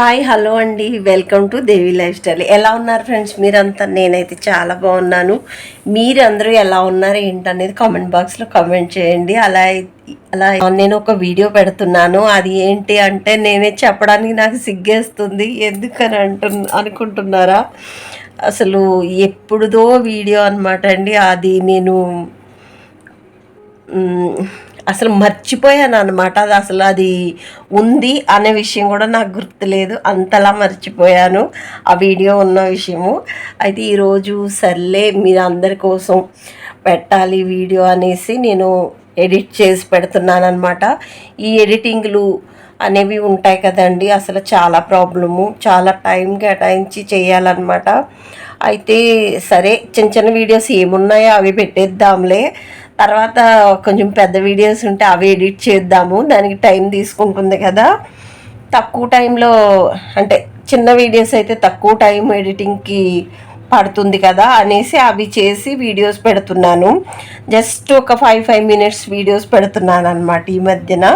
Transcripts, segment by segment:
Hi hello అండి. Welcome to Devi life style. ఎలా ఉన్నారు ఫ్రెండ్స్? మీరంతా? నేనైతే చాలా బాగున్నాను. మీరందరూ ఎలా ఉన్నారు ఏంటనేది కామెంట్ బాక్స్లో కామెంట్ చేయండి. అలా అలా నేను ఒక వీడియో పెడుతున్నాను. అది ఏంటి అంటే నేనే చెప్పడానికి నాకు సిగ్గేస్తుంది. ఎందుకని అంటు అనుకుంటున్నారా? అసలు ఎప్పుడుదో వీడియో అనమాట అండి. అది నేను అసలు మర్చిపోయాను అనమాట అది అసలు అది ఉంది అనే విషయం కూడా నాకు గుర్తులేదు. అంతలా మర్చిపోయాను ఆ వీడియో ఉన్న విషయము. అయితే ఈరోజు సర్లే మీరు అందరి కోసం పెట్టాలి వీడియో అనేసి నేను ఎడిట్ చేసి పెడుతున్నాను అనమాట ఈ ఎడిటింగ్లు అనేవి ఉంటాయి కదండి అసలు చాలా ప్రాబ్లము. చాలా టైం కేటాయించి చేయాలన్నమాట. అయితే సరే చిన్న చిన్న వీడియోస్ ఏమున్నాయో అవి పెట్టేద్దాంలే. తర్వాత కొంచెం పెద్ద వీడియోస్ ఉంటే అవి ఎడిట్ చేద్దాము. దానికి టైం తీసుకుంటుంది కదా. తక్కువ టైంలో అంటే చిన్న వీడియోస్ అయితే తక్కువ టైం ఎడిటింగ్కి పడుతుంది కదా అనేసి అవి చేసి వీడియోస్ పెడుతున్నాను. జస్ట్ ఒక ఫైవ్ ఫైవ్ మినిట్స్ వీడియోస్ పెడుతున్నాను అనమాట ఈ మధ్యన.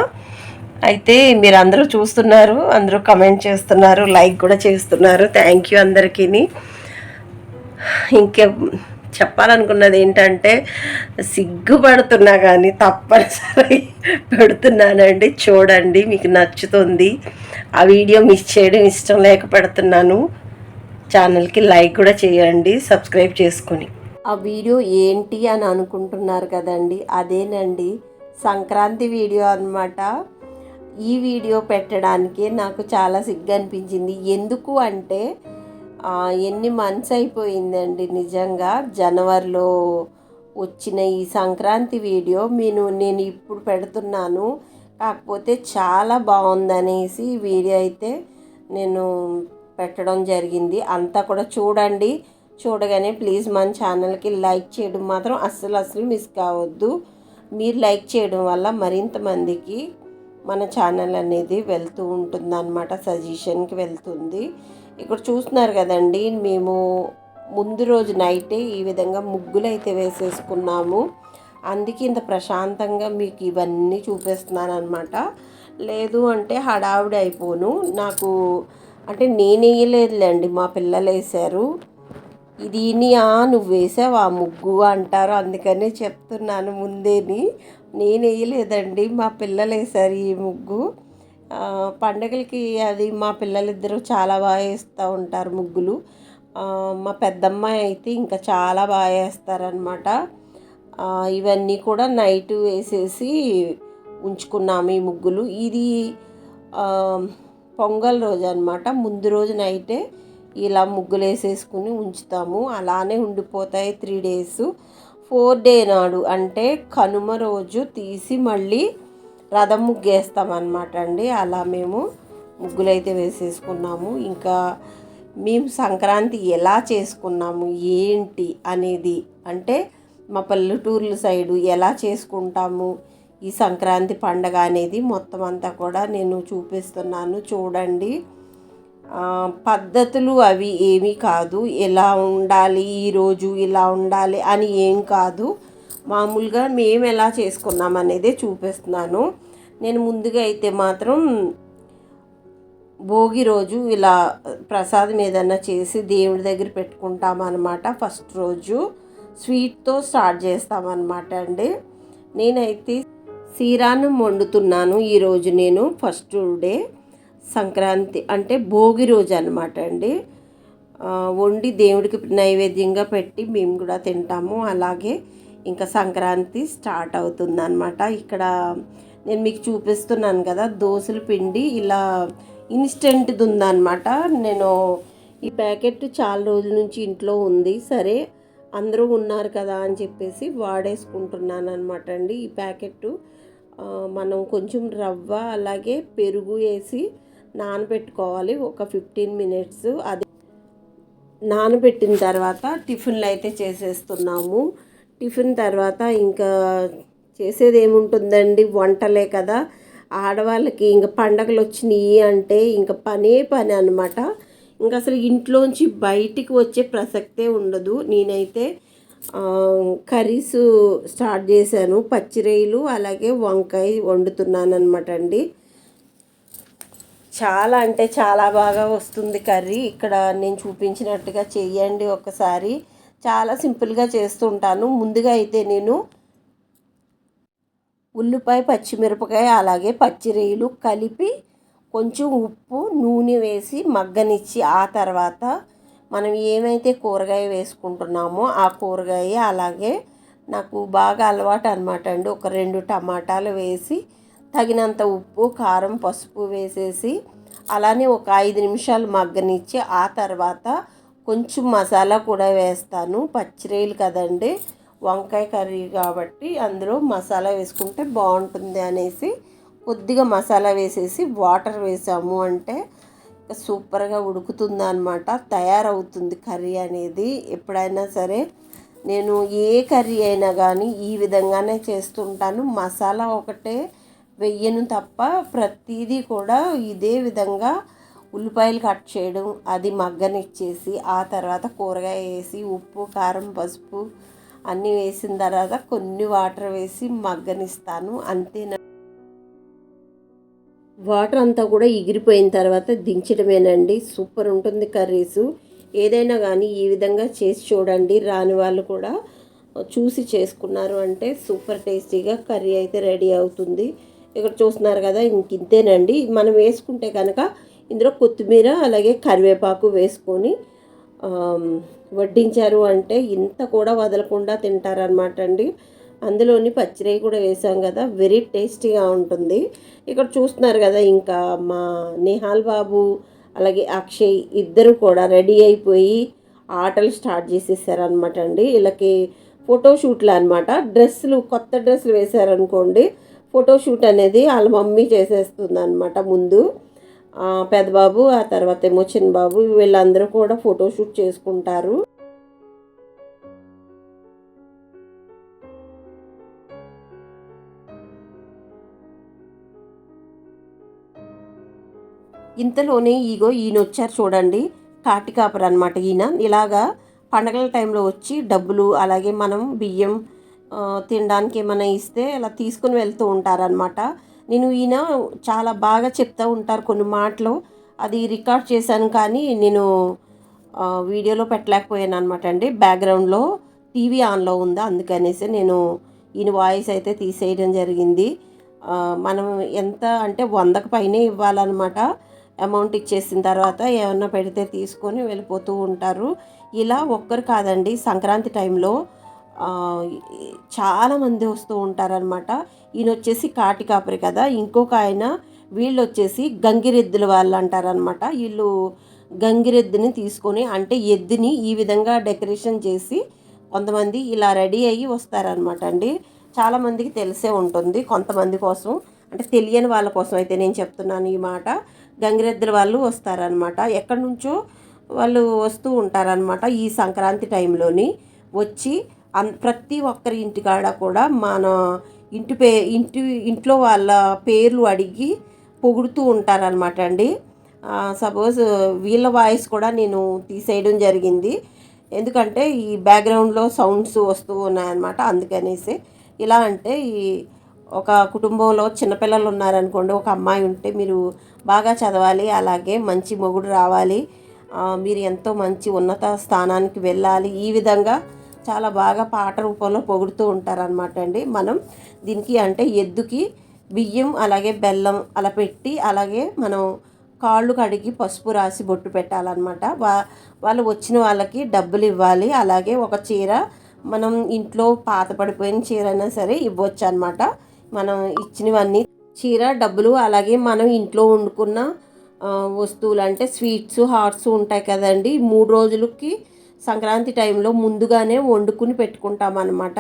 అయితే మీరు అందరూ చూస్తున్నారు అందరూ కమెంట్ చేస్తున్నారు లైక్ కూడా చేస్తున్నారు. థ్యాంక్ యూ అందరికీ ఇంకే చెప్పాలనుకున్నది ఏంటంటే సిగ్గుపడుతున్నా కానీ తప్పనిసరి పెడుతున్నానండి. చూడండి మీకు నచ్చుతుంది. ఆ వీడియో మిస్ చేయడం ఇష్టం లేక పెడుతున్నాను ఛానల్కి లైక్ కూడా చేయండి సబ్స్క్రైబ్ చేసుకొని. ఆ వీడియో ఏంటి అని అనుకుంటున్నారు కదండి అదేనండి సంక్రాంతి వీడియో అన్నమాట. ఈ వీడియో పెట్టడానికి నాకు చాలా సిగ్గు అనిపించింది. ఎందుకు అంటే ఎన్ని మంత్స్ అయిపోయిందండి నిజంగా? జనవరిలో వచ్చిన ఈ సంక్రాంతి వీడియో నేను నేను ఇప్పుడు పెడుతున్నాను. కాకపోతే చాలా బాగుందనేసి వీడియో అయితే నేను పెట్టడం జరిగింది. అంతా కూడా చూడండి. చూడగానే ప్లీజ్ మన ఛానల్కి లైక్ చేయడం మాత్రం అస్సలు అస్సలు మిస్ కావద్దు. మీరు లైక్ చేయడం వల్ల మరింత మందికి మన ఛానల్ అనేది వెళ్తూ ఉంటుంది అనమాట సజెషన్కి వెళ్తుంది. ఇక్కడ చూస్తున్నారు కదండి మేము ముందు రోజు నైటే ఈ విధంగా ముగ్గులు అయితే వేసేసుకున్నాము. అందుకే ఇంత ప్రశాంతంగా మీకు ఇవన్నీ చూపిస్తున్నాను అనమాట లేదు అంటే హడావిడి అయిపోను. నాకు అంటే నేను వేయలేదులేండి మా పిల్లలు వేసారు ఇది ఆ నువ్వు వేసావు ఆ ముగ్గు అంటారు. అందుకనే చెప్తున్నాను ముందేని. నేను వేయలేదండి మా పిల్లలు వేసారు ఈ ముగ్గు. పండగలకి అది మా పిల్లలిద్దరూ చాలా బాగా వేస్తూ ఉంటారు ముగ్గులు. మా పెద్దమ్మాయి అయితే ఇంకా చాలా బాగా వేస్తారనమాట ఇవన్నీ కూడా నైట్ వేసేసి ఉంచుకున్నాము ఈ ముగ్గులు. ఇది పొంగల్ రోజు అనమాట ముందు రోజు నైటే ఇలా ముగ్గులు వేసేసుకుని ఉంచుతాము. అలానే ఉండిపోతాయి త్రీ డేస్. ఫోర్ డే నాడు అంటే కనుమ రోజు తీసి మళ్ళీ రథం ముగ్గు వేస్తామన్నమాట అండి. అలా మేము ముగ్గులు అయితే వేసేసుకున్నాము. ఇంకా మేము సంక్రాంతి ఎలా చేసుకున్నాము ఏంటి అనేది అంటే మా పల్లెటూర్ల సైడు ఎలా చేసుకుంటాము ఈ సంక్రాంతి పండగ అనేది మొత్తం అంతా కూడా నేను చూపిస్తున్నాను. చూడండి. పద్ధతులు అవి ఏమీ కాదు. ఎలా ఉండాలి ఈరోజు ఇలా ఉండాలి అని ఏం కాదు. మామూలుగా మేము ఎలా చేసుకున్నాం అనేది చూపిస్తున్నాను. నేను ముందుగా అయితే మాత్రం భోగి రోజు ఇలా ప్రసాదం ఏదైనా చేసి దేవుడి దగ్గర పెట్టుకుంటామన్నమాట. ఫస్ట్ రోజు స్వీట్తో స్టార్ట్ చేస్తామన్నమాట అండి. నేనైతే సీరాన్నం వండుతున్నాను ఈరోజు నేను ఫస్ట్ డే. సంక్రాంతి అంటే భోగి రోజు అనమాట అండి. వండి దేవుడికి నైవేద్యంగా పెట్టి మేము కూడా తింటాము. అలాగే ఇంకా సంక్రాంతి స్టార్ట్ అవుతుంది అనమాట ఇక్కడ నేను మీకు చూపిస్తున్నాను కదా దోశల పిండి ఇలా ఇన్స్టెంట్ది ఉందన్నమాట నేను ఈ ప్యాకెట్ చాలా రోజుల నుంచి ఇంట్లో ఉంది. సరే అందరూ ఉన్నారు కదా అని చెప్పేసి వాడేసుకుంటున్నాను అనమాట అండి ఈ ప్యాకెట్. మనం కొంచెం రవ్వ అలాగే పెరుగు వేసి నానబెట్టుకోవాలి. ఒక ఫిఫ్టీన్ మినిట్స్ అది నానబెట్టిన తర్వాత టిఫిన్లు అయితే చేసేస్తున్నాము. టిఫిన్ తర్వాత ఇంకా చేసేది ఏముంటుందండి వంటలే కదా. ఆడవాళ్ళకి ఇంకా పండగలు వచ్చినాయి అంటే ఇంకా పనే పని అనమాట ఇంకా అసలు ఇంట్లోంచి బయటికి వచ్చే ప్రసక్తే ఉండదు. నేనైతే కర్రీస్ స్టార్ట్ చేశాను. పచ్చిరొయ్యలు అలాగే వంకాయ వండుతున్నాను అనమాట అండి చాలా అంటే చాలా బాగా వస్తుంది కర్రీ. ఇక్కడ నేను చూపించినట్టుగా చెయ్యండి ఒకసారి. చాలా సింపుల్గా చేస్తుంటాను. ముందుగా అయితే నేను ఉల్లిపాయ పచ్చిమిరపకాయ అలాగే పచ్చిరొయ్యలు కలిపి కొంచెం ఉప్పు నూనె వేసి మగ్గనిచ్చి ఆ తర్వాత మనం ఏమైతే కూరగాయ వేసుకుంటున్నామో ఆ కూరగాయ అలాగే నాకు బాగా అలవాటు అనమాట అండి. ఒక రెండు టమాటాలు వేసి తగినంత ఉప్పు కారం పసుపు వేసేసి అలానే ఒక ఐదు నిమిషాలు మగ్గనిచ్చి ఆ తర్వాత కొంచెం మసాలా కూడా వేస్తాను. పచ్చిరేలు కదండి. వంకాయ కర్రీ కాబట్టి అందులో మసాలా వేసుకుంటే బాగుంటుంది అనేసి కొద్దిగా మసాలా వేసేసి వాటర్ వేసాము అంటే సూపర్గా ఉడుకుతుంది అనమాట తయారవుతుంది కర్రీ అనేది. ఎప్పుడైనా సరే నేను ఏ కర్రీ అయినా కానీ ఈ విధంగానే చేస్తుంటాను. మసాలా ఒకటే వెయ్యను తప్ప ప్రతిదీ కూడా ఇదే విధంగా ఉల్లిపాయలు కట్ చేయడం అది మగ్గనిచ్చేసి ఆ తర్వాత కూరగాయ వేసి ఉప్పు కారం పసుపు అన్నీ వేసిన తర్వాత కొన్ని వాటర్ వేసి మగ్గనిస్తాను అంతేనా? వాటర్ అంతా కూడా ఎగిరిపోయిన తర్వాత దించడమేనండి. సూపర్ ఉంటుంది కర్రీసు. ఏదైనా కానీ ఈ విధంగా చేసి చూడండి. రాని వాళ్ళు కూడా చూసి చేసుకున్నారు అంటే సూపర్ టేస్టీగా కర్రీ అయితే రెడీ అవుతుంది. ఇక్కడ చూస్తున్నారు కదా ఇంక ఇంతేనండి. మనం వేసుకుంటే కనుక ఇందులో కొత్తిమీర అలాగే కరివేపాకు వేసుకొని వడ్డించారు అంటే ఇంత కూడా వదలకుండా తింటారనమాట అండి. అందులోని పచ్చిరై కూడా వేసాం కదా వెరీ టేస్టీగా ఉంటుంది. ఇక్కడ చూస్తున్నారు కదా ఇంకా మా నిహాల్ బాబు అలాగే అక్షయ్ ఇద్దరు కూడా రెడీ అయిపోయి ఆటలు స్టార్ట్ చేసేసారనమాట అండి. వీళ్ళకి ఫోటోషూట్లు అనమాట డ్రెస్సులు కొత్త డ్రెస్సులు వేశారనుకోండి ఫోటోషూట్ అనేది వాళ్ళ మమ్మీ చేసేస్తుంది అనమాట ముందు. పెద్దబాబు ఆ తర్వాత ఏమో చిన్నబాబు వీళ్ళందరూ కూడా ఫోటోషూట్ చేసుకుంటారు. ఇంతలోనే ఈగో ఈయన వచ్చారు చూడండి. కాటికాపర్ అనమాట ఈయన. ఇలాగా పండగల టైంలో వచ్చి డబ్బులు అలాగే మనం బియ్యం తినడానికి ఏమైనా ఇస్తే అలా తీసుకుని వెళ్తూ ఉంటారనమాట నేను ఈయన చాలా బాగా చెప్తూ ఉంటారు కొన్ని మాటలు. అది రికార్డ్ చేశాను కానీ నేను వీడియోలో పెట్టలేకపోయాను అనమాట అండి. బ్యాక్గ్రౌండ్లో టీవీ ఆన్లో ఉందా అందుకనేసి నేను ఈయన వాయిస్ అయితే తీసేయడం జరిగింది. మనం ఎంత అంటే వందకు పైనే ఇవ్వాలన్నమాట. అమౌంట్ ఇచ్చేసిన తర్వాత ఏమన్నా పెడితే తీసుకొని వెళ్ళిపోతూ ఉంటారు. ఇలా ఒక్కరు కాదండి సంక్రాంతి టైంలో చాలామంది వస్తూ ఉంటారనమాట ఈయన వచ్చేసి కాటికాపరి కదా. ఇంకొక ఆయన వీళ్ళు వచ్చేసి గంగిరెద్దుల వాళ్ళు అంటారనమాట వీళ్ళు గంగిరెద్దుని తీసుకొని అంటే ఎద్దుని ఈ విధంగా డెకరేషన్ చేసి కొంతమంది ఇలా రెడీ అయ్యి వస్తారనమాట అండి. చాలామందికి తెలిసే ఉంటుంది కొంతమంది కోసం. అంటే తెలియని వాళ్ళ కోసం అయితే నేను చెప్తున్నాను ఈ మాట. గంగిరెద్దుల వాళ్ళు వస్తారనమాట ఎక్కడి నుంచో వాళ్ళు వస్తూ ఉంటారనమాట ఈ సంక్రాంతి టైంలోని. వచ్చి ప్రతి ఒక్కరి ఇంటికాడ కూడా మన ఇంటి పే ఇంటి ఇంట్లో వాళ్ళ పేర్లు అడిగి పొగుడుతూ ఉంటారనమాట అండి. సపోజ్ వీళ్ళ వాయిస్ కూడా నేను తీసేయడం జరిగింది. ఎందుకంటే ఈ బ్యాక్గ్రౌండ్లో సౌండ్స్ వస్తూ ఉన్నాయన్నమాట అందుకనేసి. ఇలా అంటే ఈ ఒక కుటుంబంలో చిన్నపిల్లలు ఉన్నారనుకోండి ఒక అమ్మాయి ఉంటే మీరు బాగా చదవాలి అలాగే మంచి మొగుడు రావాలి. మీరు ఎంతో మంచి ఉన్నత స్థానానికి వెళ్ళాలి. ఈ విధంగా చాలా బాగా పాట రూపంలో పొగుడుతూ ఉంటారనమాట అండి. మనం దీనికి అంటే ఎద్దుకి బియ్యం అలాగే బెల్లం అలా పెట్టి అలాగే మనం కాళ్ళు కడిగి పసుపు రాసి బొట్టు పెట్టాలన్నమాట. వా వాళ్ళు వచ్చిన వాళ్ళకి డబ్బులు ఇవ్వాలి. అలాగే ఒక చీర మనం ఇంట్లో పాత పడిపోయిన చీర అయినా సరే ఇవ్వచ్చు అనమాట మనం ఇచ్చినవన్నీ చీర డబ్బులు అలాగే మనం ఇంట్లో వండుకున్న వస్తువులు అంటే స్వీట్స్ హాట్స్ ఉంటాయి కదండి. మూడు రోజులకి సంక్రాంతి టైంలో ముందుగానే వండుకుని పెట్టుకుంటాం అనమాట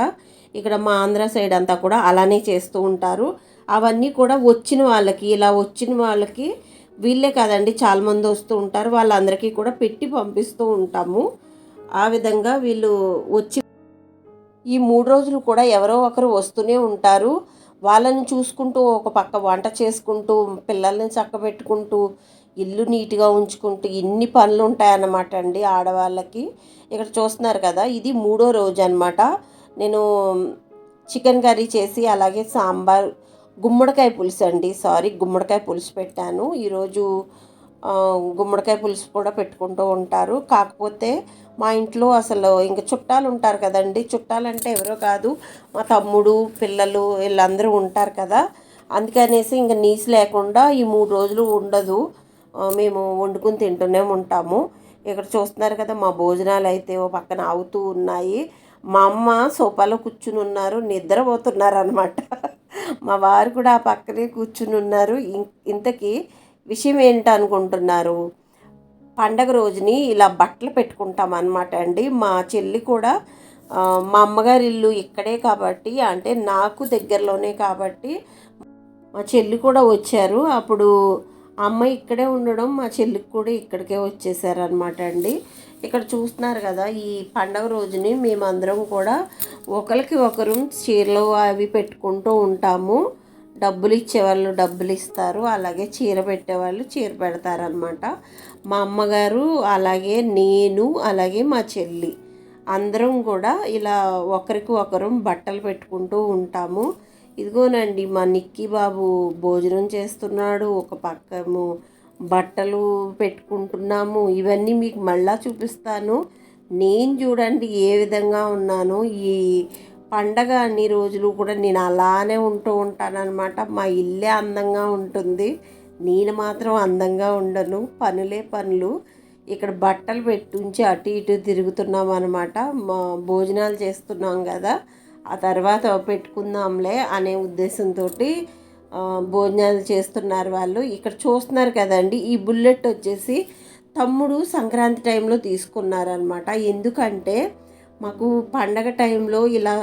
ఇక్కడ మా ఆంధ్ర సైడ్ అంతా కూడా అలానే చేస్తూ ఉంటారు. అవన్నీ కూడా వచ్చిన వాళ్ళకి ఇలా వచ్చిన వాళ్ళకి వీళ్ళే కదండి చాలామంది వస్తూ ఉంటారు. వాళ్ళందరికీ కూడా పెట్టి పంపిస్తూ ఉంటాము. ఆ విధంగా వీళ్ళు వచ్చి ఈ మూడు రోజులు కూడా ఎవరో ఒకరు వస్తూనే ఉంటారు. వాళ్ళని చూసుకుంటూ ఒక పక్క వంట చేసుకుంటూ పిల్లల్ని చక్కబెట్టుకుంటూ ఇల్లు నీట్గా ఉంచుకుంటూ ఇన్ని పనులు ఉంటాయన్నమాట అండి ఆడవాళ్ళకి. ఇక్కడ చూస్తున్నారు కదా ఇది మూడో రోజు అనమాట నేను చికెన్ కర్రీ చేసి అలాగే సాంబార్ గుమ్మడికాయ పులుసు అండి. సారీ గుమ్మడికాయ పులుసు పెట్టాను. ఈరోజు గుమ్మడికాయ పులుసు కూడా పెట్టుకుంటూ ఉంటారు. కాకపోతే మా ఇంట్లో అసలు ఇంకా చుట్టాలు ఉంటారు కదండి. చుట్టాలంటే ఎవరో కాదు మా తమ్ముడు పిల్లలు వీళ్ళందరూ ఉంటారు కదా. అందుకనేసి ఇంకా నీసు లేకుండా ఈ మూడు రోజులు ఉండదు. మేము వండుకుని తింటూనే ఉంటాము. ఇక్కడ చూస్తున్నారు కదా మా భోజనాలు అయితే ఓ పక్కన అవుతూ ఉన్నాయి. మా అమ్మ సోఫాలో కూర్చుని ఉన్నారు నిద్రపోతున్నారు అనమాట మా వారు కూడా ఆ పక్కనే కూర్చుని ఉన్నారు. ఇంతకీ విషయం ఏంటనుకుంటున్నారు? పండగ రోజుని ఇలా బట్టలు పెట్టుకుంటాం అనమాట అండి. మా చెల్లి కూడా మా అమ్మగారి ఇల్లు ఇక్కడే కాబట్టి అంటే నాకు దగ్గరలోనే కాబట్టి మా చెల్లి కూడా వచ్చారు. అప్పుడు అమ్మ ఇక్కడే ఉండడం మా చెల్లికి కూడా ఇక్కడికే వచ్చేసారనమాట అండి. ఇక్కడ చూస్తున్నారు కదా ఈ పండగ రోజుని మేమందరం కూడా ఒకరికి ఒకరు చీరలు అవి పెట్టుకుంటూ ఉంటాము. డబ్బులు ఇచ్చేవాళ్ళు డబ్బులు ఇస్తారు అలాగే చీర పెట్టేవాళ్ళు చీర పెడతారనమాట మా అమ్మగారు అలాగే నేను అలాగే మా చెల్లి. అందరం కూడా ఇలా ఒకరికి ఒకరు బట్టలు పెట్టుకుంటూ ఉంటాము. ఇదిగోనండి మా నిక్కీ బాబు భోజనం చేస్తున్నాడు ఒక పక్కము బట్టలు పెట్టుకుంటున్నాము ఇవన్నీ మీకు మళ్ళా చూపిస్తాను. నేను చూడండి ఏ విధంగా ఉన్నాను. ఈ పండగ అన్ని రోజులు కూడా నేను అలానే ఉంటూ ఉంటానన్నమాట. మా ఇల్లే అందంగా ఉంటుంది. నేను మాత్రం అందంగా ఉండను. పనులే పనులు. ఇక్కడ బట్టలు పెట్టుంచి అటు ఇటు తిరుగుతున్నాం అనమాట మా భోజనాలు చేస్తున్నాం కదా. ఆ తర్వాత పెట్టుకుందాంలే అనే ఉద్దేశంతో భోజనాలు చేస్తున్నారు వాళ్ళు. ఇక్కడ చూస్తున్నారు కదండి ఈ బుల్లెట్ వచ్చేసి తమ్ముడు సంక్రాంతి టైంలో తీసుకున్నారనమాట ఎందుకంటే మాకు పండగ టైంలో ఇలా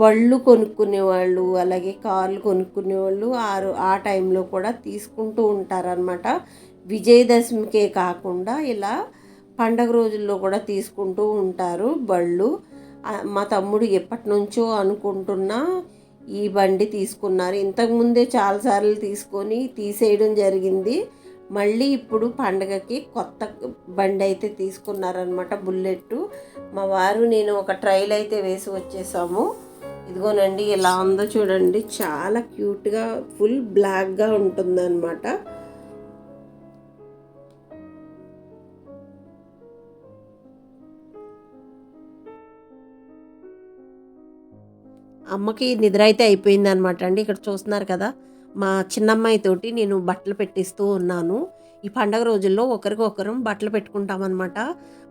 బళ్ళు కొనుక్కునేవాళ్ళు అలాగే కార్లు కొనుక్కునేవాళ్ళు ఆ ఆ టైంలో కూడా తీసుకుంటూ ఉంటారనమాట విజయదశమికే కాకుండా ఇలా పండగ రోజుల్లో కూడా తీసుకుంటూ ఉంటారు బళ్ళు. మా తమ్ముడు ఎప్పటి నుంచో అనుకుంటున్నా ఈ బండి తీసుకున్నారు. ఇంతకుముందే చాలాసార్లు తీసుకొని తీసేయడం జరిగింది. మళ్ళీ ఇప్పుడు పండగకి కొత్త బండి అయితే తీసుకున్నారనమాట బుల్లెట్ మా వారు నేను ఒక ట్రైల్ అయితే వేసి వచ్చేసాము. ఇదిగోనండి ఎలా ఉందో చూడండి. చాలా క్యూట్గా ఫుల్ బ్లాక్గా ఉంటుందన్నమాట. అమ్మకి నిద్ర అయితే అయిపోయింది అనమాట అండి. ఇక్కడ చూస్తున్నారు కదా మా చిన్నమ్మాయి తోటి నేను బట్టలు పెట్టిస్తూ ఉన్నాను. ఈ పండగ రోజుల్లో ఒకరికొకరం బట్టలు పెట్టుకుంటామన్నమాట.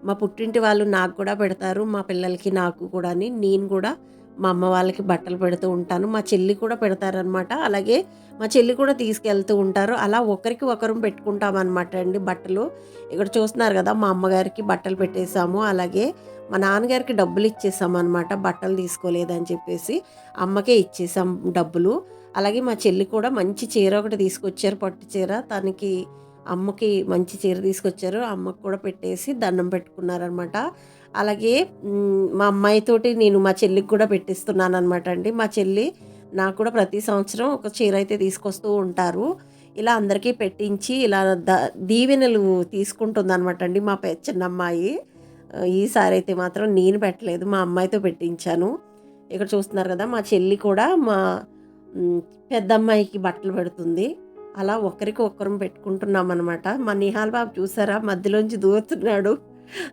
మా పుట్టింటి వాళ్ళు నాకు కూడా పెడతారు మా పిల్లలకి నాకు కూడా నేను కూడా మా అమ్మ వాళ్ళకి బట్టలు పెడుతూ ఉంటాను. మా చెల్లి కూడా పెడతారనమాట అలాగే మా చెల్లి కూడా తీసుకెళ్తూ ఉంటారు. అలా ఒకరికి ఒకరం పెట్టుకుంటామన్నమాట అండి బట్టలు. ఇక్కడ చూస్తున్నారు కదా మా అమ్మగారికి బట్టలు పెట్టేశాము. అలాగే మా నాన్నగారికి డబ్బులు ఇచ్చేసాం అనమాట బట్టలు తీసుకోలేదని చెప్పేసి అమ్మకే ఇచ్చేసాం డబ్బులు. అలాగే మా చెల్లి కూడా మంచి చీర ఒకటి తీసుకొచ్చారు పట్టు చీర. తనకి అమ్మకి మంచి చీర తీసుకొచ్చారు. అమ్మకు కూడా పెట్టేసి దండం పెట్టుకున్నారనమాట అలాగే మా అమ్మాయితోటి నేను మా చెల్లికి కూడా పెట్టిస్తున్నాను అనమాట అండి. మా చెల్లి నాకు కూడా ప్రతి సంవత్సరం ఒక చీర అయితే తీసుకొస్తూ ఉంటారు. ఇలా అందరికీ పెట్టించి ఇలా ద దీవెనలు తీసుకుంటుంది అనమాట అండి మా పె చిన్న అమ్మాయి ఈసారి అయితే మాత్రం నేను పెట్టలేదు మా అమ్మాయితో పెట్టించాను. ఇక్కడ చూస్తున్నారు కదా మా చెల్లి కూడా మా పెద్ద అమ్మాయికి బట్టలు పెడుతుంది. అలా ఒకరికి ఒకరం పెట్టుకుంటున్నాం అనమాట మా నిహాల్ బాబు చూసారా? మధ్యలోంచి దూరుతున్నాడు.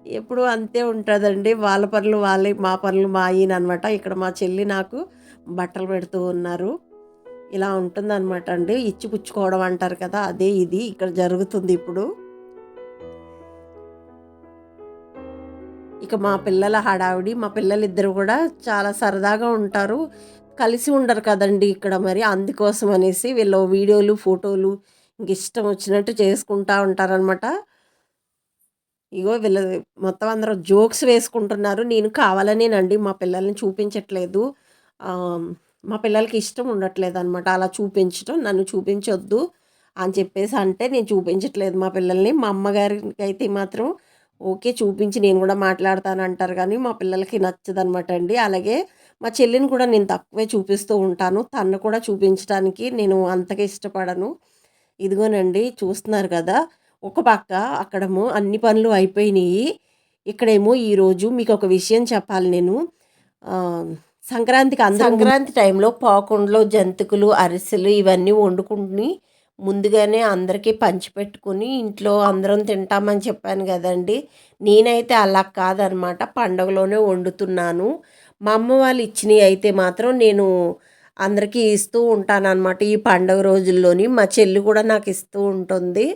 ఎప్పుడు అంతే ఉంటుందండి. వాళ్ళ పనులు వాళ్ళే మా పనులు మా ఈయన అనమాట ఇక్కడ మా చెల్లి నాకు బట్టలు పెడుతూ ఉన్నారు. ఇలా ఉంటుందన్నమాట అండి. ఇచ్చి పుచ్చుకోవడం అంటారు కదా అదే ఇది. ఇక్కడ జరుగుతుంది ఇప్పుడు. ఇక మా పిల్లల హడావిడి మా పిల్లలిద్దరు కూడా చాలా సరదాగా ఉంటారు. కలిసి ఉండరు కదండి ఇక్కడ మరి. అందుకోసం అనేసి వీళ్ళు వీడియోలు ఫోటోలు ఇంక ఇష్టం వచ్చినట్టు చేసుకుంటా ఉంటారనమాట ఇగో వీళ్ళ మొత్తం అందరూ జోక్స్ వేసుకుంటున్నారు. నేను కావాలనేనండి మా పిల్లల్ని చూపించట్లేదు. మా పిల్లలకి ఇష్టం ఉండట్లేదు అనమాట అలా చూపించడం నన్ను చూపించొద్దు అని చెప్పేసి అంటే నేను చూపించట్లేదు మా పిల్లల్ని. మా అమ్మగారికి అయితే మాత్రం ఓకే చూపించి నేను కూడా మాట్లాడతాను అంటారు కానీ మా పిల్లలకి నచ్చదనమాట అండి. అలాగే మా చెల్లిని కూడా నేను తక్కువే చూపిస్తూ ఉంటాను. తను కూడా చూపించడానికి నేను అంతగా ఇష్టపడను. ఇదిగోనండి చూస్తున్నారు కదా ఒక పక్క అక్కడేమో అన్ని పనులు అయిపోయినాయి. ఇక్కడేమో ఈరోజు మీకు ఒక విషయం చెప్పాలి నేను. సంక్రాంతికి అందరూ సంక్రాంతి టైంలో పాకుండలో జంతికలు అరిసెలు ఇవన్నీ వండుకుని ముందుగానే అందరికీ పంచిపెట్టుకుని ఇంట్లో అందరం తింటామని చెప్పాను కదండి. నేనైతే అలా కాదనమాట. పండగలోనే వండుతున్నాను. మా అమ్మ వాళ్ళు ఇచ్చినవి అయితే మాత్రం నేను అందరికీ ఇస్తూ ఉంటానన్నమాట. ఈ పండగ రోజుల్లోని మా చెల్లి కూడా నాకు ఇస్తూ ఉంటుంది.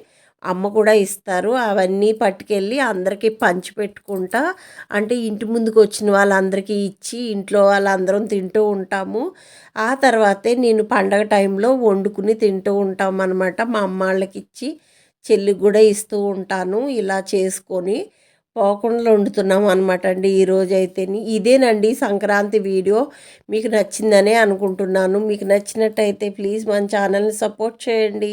అమ్మ కూడా ఇస్తారు. అవన్నీ పట్టుకెళ్ళి అందరికీ పంచి పెట్టుకుంటా. అంటే ఇంటి ముందుకు వచ్చిన వాళ్ళందరికీ ఇచ్చి ఇంట్లో వాళ్ళందరం తింటూ ఉంటాము. ఆ తర్వాతే నేను పండగ టైంలో వండుకుని తింటూ ఉంటాం అనమాట మా అమ్మ వాళ్ళకి ఇచ్చి చెల్లికి కూడా ఇస్తూ ఉంటాను. ఇలా చేసుకొని పోకుండా వండుతున్నాం అనమాట అండి ఈరోజు అయితేని ఇదేనండి సంక్రాంతి వీడియో. మీకు నచ్చిందనే అనుకుంటున్నాను. మీకు నచ్చినట్టయితే ప్లీజ్ మన ఛానల్ని సపోర్ట్ చేయండి.